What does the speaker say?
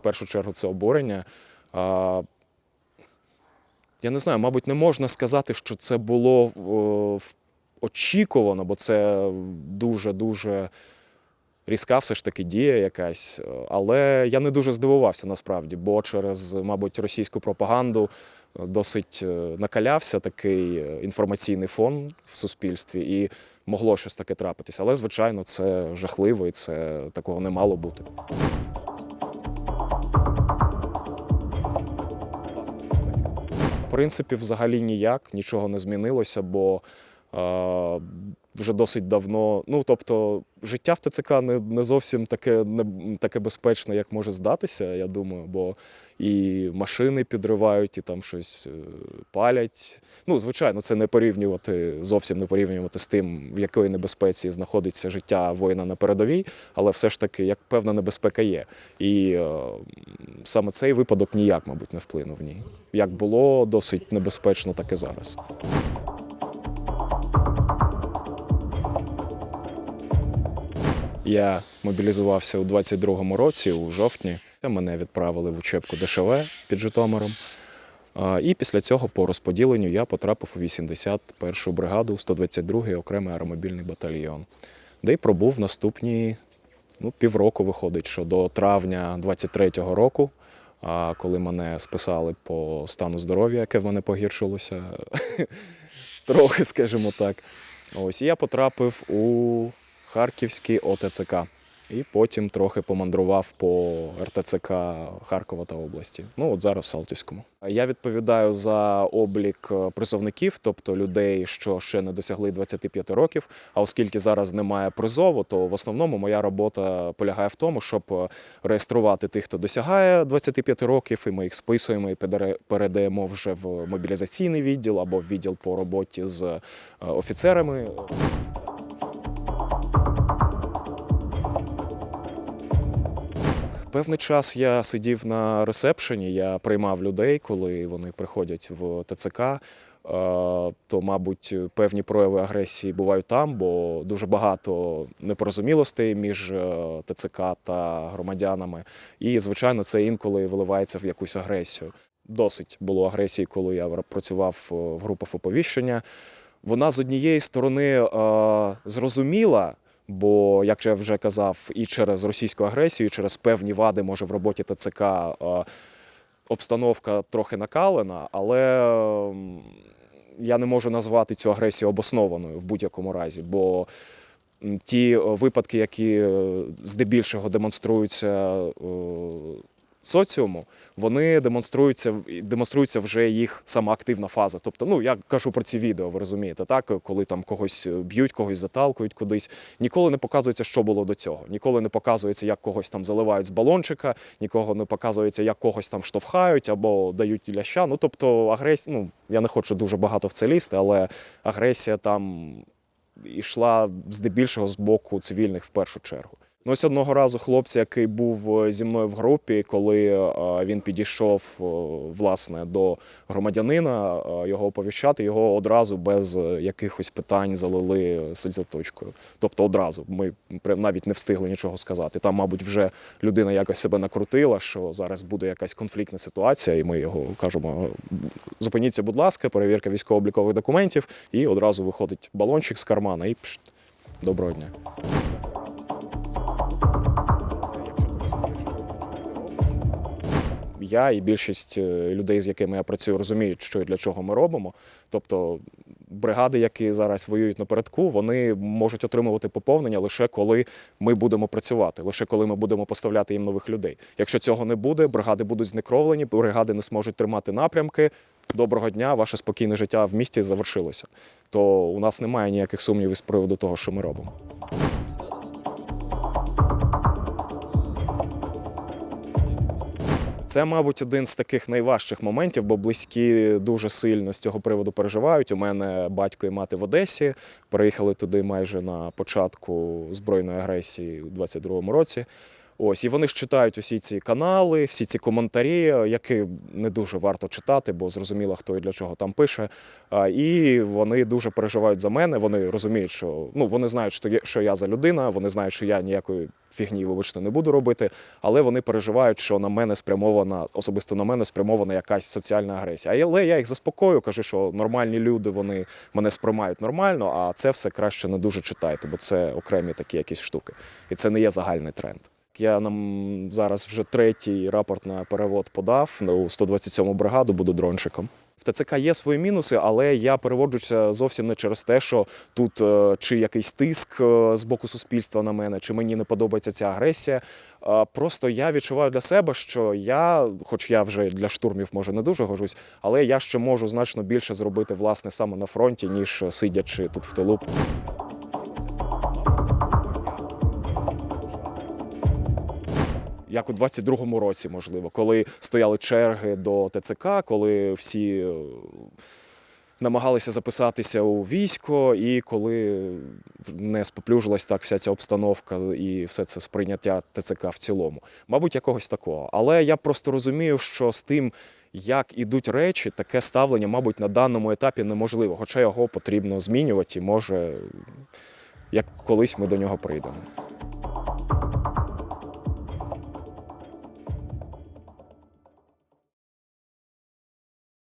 першу чергу це обурення. Я не знаю, мабуть, не можна сказати, що це було очікувано, бо це дуже-дуже різка все ж таки дія якась. Але я не дуже здивувався насправді, бо через, мабуть, російську пропаганду е, досить е, накалявся такий е, інформаційний фон в суспільстві, і могло щось таке трапитись. Але, звичайно, це жахливо і це такого не мало бути. Принципі, взагалі ніяк, нічого не змінилося, бо е, вже досить давно. Ну, тобто, життя в ТЦК не, не зовсім таке, не, таке безпечне, як може здатися, я думаю, бо і машини підривають, і там щось е, палять. Ну, звичайно, це не порівнювати, зовсім не порівнювати з тим, в якої небезпеці знаходиться життя воїна на передовій, але все ж таки, як певна небезпека є. І е, саме цей випадок ніяк, мабуть, не вплинув ні. Як було досить небезпечно, так і зараз. Я мобілізувався у 22-му році, у жовтні. Мене відправили в учебку ДШВ під Житомиром. І після цього по розподіленню я потрапив у 81-шу бригаду, 122-й окремий аеромобільний батальйон, де й пробув наступні ну, півроку, виходить, що до травня 23-го року, а коли мене списали по стану здоров'я, яке в мене погіршилося, трохи, скажімо так. Ось і я потрапив у Харківський ОТЦК. І потім трохи помандрував по РТЦК Харкова та області. Ну от зараз в Салтівському. Я відповідаю за облік е, призовників, тобто людей, що ще не досягли 25 років. А оскільки зараз немає призову, то в основному моя робота полягає в тому, щоб е, реєструвати тих, хто досягає 25 років, і ми їх списуємо і передаємо вже в мобілізаційний відділ або в відділ по роботі з е, офіцерами. Певний час я сидів на ресепшені, я приймав людей, коли вони приходять в ТЦК. Е, То, мабуть, певні прояви агресії бувають там, бо дуже багато непорозумілостей між е, ТЦК та громадянами. І, звичайно, це інколи виливається в якусь агресію. Досить було агресії, коли я працював е, в групах оповіщення. Вона з однієї сторони зрозуміла, бо, як я вже казав, і через російську агресію, і через певні вади, може, в роботі ТЦК е, обстановка трохи накалена, але я не можу назвати цю агресію обоснованою в будь-якому разі, бо ті випадки, які е, здебільшого демонструються е, соціуму, вони демонструються демонструється вже їх сама активна фаза. Тобто, ну я кажу про ці відео, ви розумієте, так коли там когось б'ють, когось заталкують кудись. Ніколи не показується, що було до цього. Ніколи не показується, як когось там заливають з балончика, нікого не показується, як когось там штовхають або дають ляща. Ну тобто, агресія, ну я не хочу дуже багато в це лізти, але агресія там йшла здебільшого з боку цивільних в першу чергу. Ну, ось одного разу хлопця, який був е, зі мною в групі, коли е, він підійшов е, власне до громадянина його оповіщати, його одразу без якихось питань залили сельзаточкою. Тобто одразу ми навіть не встигли нічого сказати. Там, мабуть, вже людина якось себе накрутила, що зараз буде якась конфліктна ситуація, і ми його кажемо: зупиніться, будь ласка, перевірка військово-облікових документів, і одразу виходить балончик з кармана і пшт, доброго дня. Я і більшість е, людей, з якими я працюю, розуміють, що і для чого ми робимо. Тобто бригади, які зараз воюють напередку, вони можуть отримувати поповнення лише коли ми будемо працювати, лише коли ми будемо поставляти їм нових людей. Якщо цього не буде, бригади будуть знекровлені, бригади не зможуть тримати напрямки. Доброго дня, ваше спокійне життя в місті завершилося. То у нас немає ніяких сумнівів з приводу того, що ми робимо. Це, мабуть, один з таких найважчих моментів, бо близькі дуже сильно з цього приводу переживають. У мене батько і мати в Одесі приїхали туди майже на початку збройної агресії у 22-му році. Ось, і вони ж читають усі ці канали, всі ці коментарі, які не дуже варто читати, бо зрозуміло, хто і для чого там пише. І вони дуже переживають за мене. Вони розуміють, що ну вони знають, що я за людина, вони знають, що я ніякої фігні, вибачте, не буду робити, але вони переживають, що на мене спрямована, особисто на мене спрямована якась соціальна агресія. Але я їх заспокою, кажу, що нормальні люди вони мене сприймають нормально, а це все краще не дуже читайте, бо це окремі такі якісь штуки. І це не є загальний тренд. Я нам зараз вже третій рапорт на перевод подав у 127-му бригаду, буду дрончиком. В ТЦК є свої мінуси, але я переводжуся зовсім не через те, що тут е, чи якийсь тиск е, з боку суспільства на мене, чи мені не подобається ця агресія. Е, Просто я відчуваю для себе, що я, хоч я вже для штурмів може не дуже гожусь, але я ще можу значно більше зробити власне саме на фронті, ніж сидячи тут в тилу. Як у 22-му році, можливо, коли стояли черги до ТЦК, коли всі е, намагалися записатися у військо, і коли не споплюжилась так вся ця обстановка і все це сприйняття ТЦК в цілому. Мабуть, якогось такого. Але я просто розумію, що з тим. Як ідуть речі, таке ставлення, мабуть, на даному етапі неможливо, хоча його потрібно змінювати, і може, як колись ми до нього прийдемо.